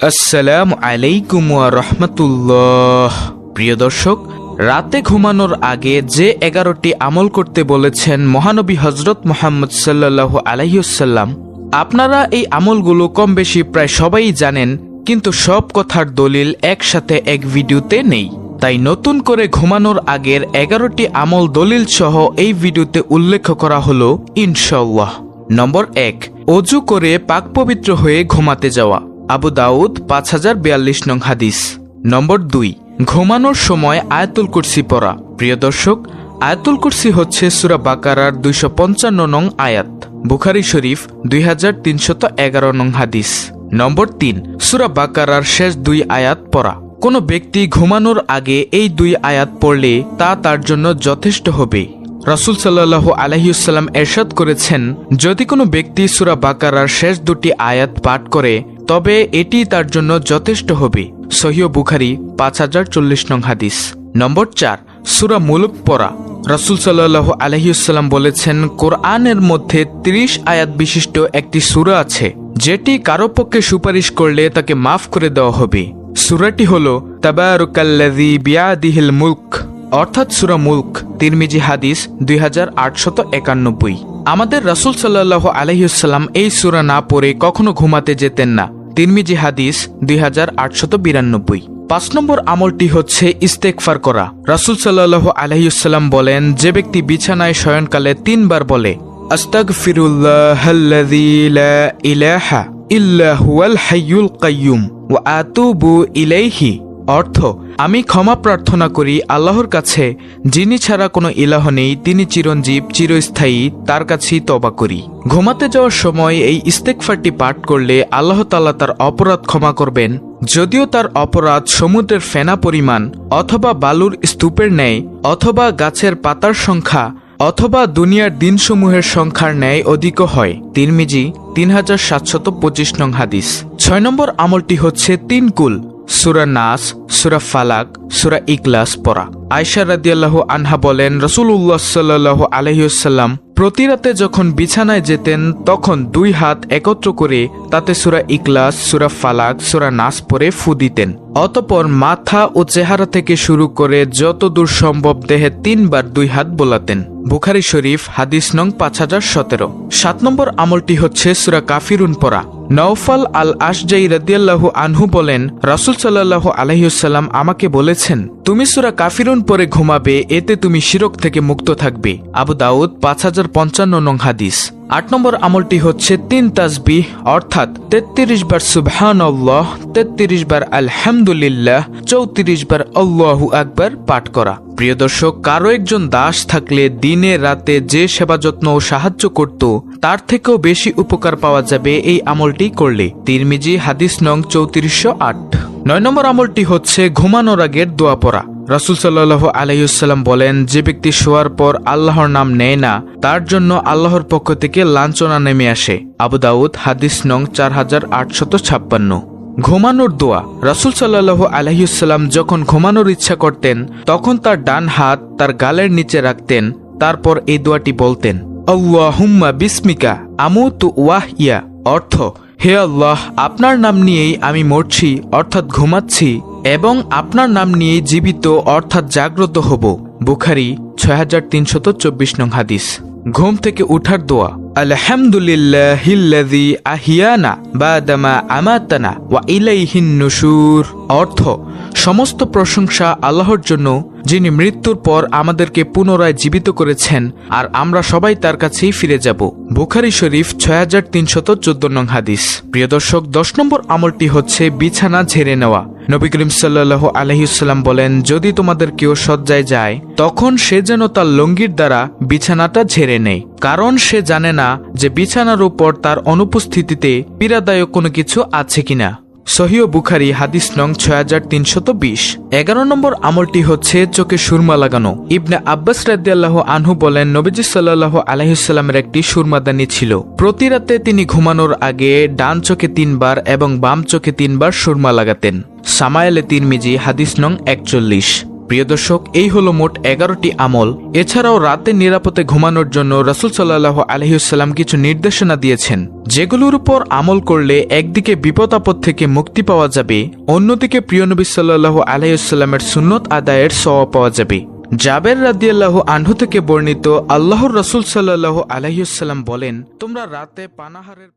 আসসালামু আলাইকুম রহমতুল্লাহ। প্রিয় দর্শক, রাতে ঘুমানোর আগে যে এগারোটি আমল করতে বলেছেন মহানবী হজরত মোহাম্মদ সাল্লাহ আলাইসাল্লাম আপনারা এই আমলগুলো কম বেশি প্রায় সবাই জানেন, কিন্তু সব কথার দলিল একসাথে এক ভিডিওতে নেই। তাই নতুন করে ঘুমানোর আগের এগারোটি আমল দলিল সহ এই ভিডিওতে উল্লেখ করা হলো ইনশাল্লাহ নম্বর এক, অজু করে পাক পবিত্র হয়ে ঘুমাতে যাওয়া। আবু দাউদ, পাঁচ হাজার বিয়াল্লিশ নং হাদিস। নম্বর দুই, ঘুমানোর সময় আয়াতুল কুরসি পড়া। প্রিয় দর্শক, আয়াতুল কুরসি হচ্ছে সুরা বাকারার দুইশো পঞ্চান্ন নং আয়াত। বুখারি শরীফ, দুই হাজার তিনশত এগারো নং হাদিস। নম্বর তিন, সুরা বাকারার শেষ দুই আয়াত পড়া। কোনো ব্যক্তি ঘুমানোর আগে এই দুই আয়াত পড়লে তা তার জন্য যথেষ্ট হবে। রাসুল সাল্লাহ আলহিউসাল্লাম এরশাদ করেছেন, যদি কোনো ব্যক্তি সুরা বাকারার শেষ দুটি আয়াত পাঠ করে তবে এটি তার জন্য যথেষ্ট হবে। সহিহ বুখারি, পাঁচ হাজার চল্লিশ নং হাদিস। নম্বর চার, সুরা মুলুক পড়া। রাসুল সাল্লাহ আলহিউসাল্লাম বলেছেন, কোরআনের মধ্যে ৩০ আয়াত বিশিষ্ট একটি সুরা আছে, যেটি কারও পক্ষে সুপারিশ করলে তাকে মাফ করে দেওয়া হবে। সুরাটি হল, তাবারুকাল্লাযী বিয়াদিহিল মুলক, অর্থাৎ সুরা মুলক, তিরমিজি হাদিস দুই একানব্বই। আমাদের রাসুল সাল্লাহ আলহিউসাল্লাম এই সুরা না পড়ে কখনো ঘুমাতে যেতেন না। তিরমিজি হাদিস দুই বিরানব্বই। পাঁচ নম্বর আমলটি হচ্ছে ইস্তেকফার করা। রাসুল সাল্লাহ আলহিউসাল্লাম বলেন, যে ব্যক্তি বিছানায় শয়নকালে তিনবার বলে আস্তাক ফিরুল্লাহ ইলাহা ইল্লা হুয়াল হাইয়ুল কাইয়ুম ও আতুবু ইলাইহি অর্থ, আমি ক্ষমা প্রার্থনা করি আল্লাহর কাছে, যিনি ছাড়া কোনো ইলাহ নেই, তিনি চিরঞ্জীব, চিরস্থায়ী, তার কাছেই তবা করি। ঘুমাতে যাওয়ার সময় এই ইস্তেকফারটি পাঠ করলে আল্লাহ তাল্লাহ তার অপরাধ ক্ষমা করবেন। যদিও তার অপরাধ সমুদ্রের ফেনা পরিমাণ, অথবা বালুর স্তূপের ন্যায়, অথবা গাছের পাতার সংখ্যা, অথবা দুনিয়ার দিনসমূহের সংখ্যার ন্যায় অধিকও হয়। তিরমিজি, তিন হাজার সাতশত পঁচিশ নং হাদিস। ছয় নম্বর আমলটি হচ্ছে তিন কুল। সুরা নাস, সুরা ফালাক, সুরা ইকলাস পড়া। আয়সা রাদিয়াল্লাহ আনহা বলেন রসুল্লাহ সাল্লাহ আলহিউসাল্লাম প্রতি রাতে যখন বিছানায় যেতেন, তখন দুই হাত একত্র করে তাতে সুরা ইকলাস সুরা ফালাক, সুরা নাস পরে ফু দিতেন। অতপর মাথা ও চেহারা থেকে শুরু করে যত দূর সম্ভব দেহে তিনবার দুই হাত বোলাতেন। বুখারি শরীফ, হাদিস নং পাঁচ হাজার সতেরো। সাত নম্বর আমলটি হচ্ছে সুরা কাফিরুন পড়া। নওফাল আল আশজাই রদিয়াল্লাহু আনহু বলেন, রাসুল সাল্লাহ আলহিউসাল্লাম আমাকে বলেছেন, তুমি সুরা কাফিরুন পরে ঘুমাবে, এতে তুমি শিরক থেকে মুক্ত থাকবে। আবু দাউদ, পাঁচ হাজার পঞ্চান্ন নং হাদিস। আট নম্বর আমলটি হচ্ছে তিন তাসবিহ, অর্থাৎ তেত্রিশ বার সুবহান আল্লাহ তেত্রিশ বার আলহামদুলিল্লাহ, চৌত্রিশ বার আল্লাহু আকবার পাঠ করা। প্রিয় দর্শক, কারও একজন দাস থাকলে দিনে, রাতে যে সেবা যত্ন ও সাহায্য করত, তার থেকেও বেশি উপকার পাওয়া যাবে এই আমলটি করলে। তিরমিজি, হাদিস নং চৌত্রিশশো আট। নয় নম্বর আমলটি হচ্ছে ঘুমানোর আগের দোয়া পড়া। রাসুল সাল্লাহ আলাইসাল্লাম বলেন, যে ব্যক্তি শোয়ার পর আল্লাহর নাম নেয় না, তার জন্য আল্লাহর পক্ষ থেকে লাঞ্ছনা নেমে আসে। আবু দাউদ, হাদিস নং চার হাজার আটশত ছাপ্পান্ন। ঘুমানোর দোয়া। রাসুল সাল্লাহ আলহিউসাল্লাম যখন ঘুমানোর ইচ্ছা করতেন, তখন তার ডান হাত তার গালের নিচে রাখতেন, তারপর এই দোয়াটি বলতেন, আল্লাহুম্মা বিস্মিকা আমু তু ওয়াহ ইয়া অর্থ, হে আল্লাহ, আপনার নাম নিয়েই আমি মরছি, অর্থাৎ ঘুমাচ্ছি। এবং আপনার নাম নিয়ে জীবিত অর্থাৎ জাগ্রত হব। বুখারি ছয় হাজার তিনশত চব্বিশ নং হাদিস। ঘুম থেকে উঠার দোয়া। আলহামদুলিল্লাহিল্লাযী আহিয়ানা বাদামা আমাতানা ওয়া ইলাইহিন নুশুর। অর্থ, সমস্ত প্রশংসা আল্লাহর জন্য যিনি মৃত্যুর পর আমাদেরকে পুনরায় জীবিত করেছেন, আর আমরা সবাই তার কাছেই ফিরে যাব। বুখারি শরীফ ছয় হাজার তিনশত চোদ্দ নং হাদিস। প্রিয় দর্শক, দশ নম্বর আমলটি হচ্ছে বিছানা ঝেড়ে নেওয়া। নবী করিম সাল্লাহ আলহিউসাল্লাম বলেন, যদি তোমাদের কেউ সজ্জায় যায়, তখন সে যেন তার লঙ্গির দ্বারা বিছানাটা ঝেড়ে নেয়। কারণ সে জানে না যে বিছানার উপর তার অনুপস্থিতিতে পীড়াদায়ক কোনো কিছু আছে কিনা। সহিও বুখারি হাদিস নং ছয় হাজার তিনশত বিশ। এগারো নম্বর আমলটি হচ্ছে চোখে সুরমা লাগানো। ইবনে আব্বাস রাদিয়াল্লাহ আনহু বলেন, নবীজি সাল্লাহ আলহিসাল্লামের একটি সুরমাদানি ছিল। প্রতি রাতে তিনি ঘুমানোর আগে ডান চোখে তিনবার এবং বাম চোখে তিনবার সুরমা লাগাতেন। সামায়ালে তিন তিরমিজি হাদিস নং একচল্লিশ। প্রিয় দর্শক, এই হলো মোট এগারোটি আমল। এছাড়াও রাতে নিরাপদে ঘুমানোর জন্য রসুল সাল্লাহ আলহিউসাল্লাম কিছু নির্দেশনা দিয়েছেন। যেগুলোর উপর আমল করলে একদিকে বিপদ আপদ থেকে মুক্তি পাওয়া যাবে, অন্যদিকে প্রিয় নবী সাল্লাহ আলহিউসাল্লামের সুন্নত আদায়ের সওয়া পাওয়া যাবে। জাবের রাদিয়াল্লাহ আনহু থেকে বর্ণিত আল্লাহর রসুল সাল্লাহ আলহিউসাল্লাম বলেন, তোমরা রাতে পানাহারের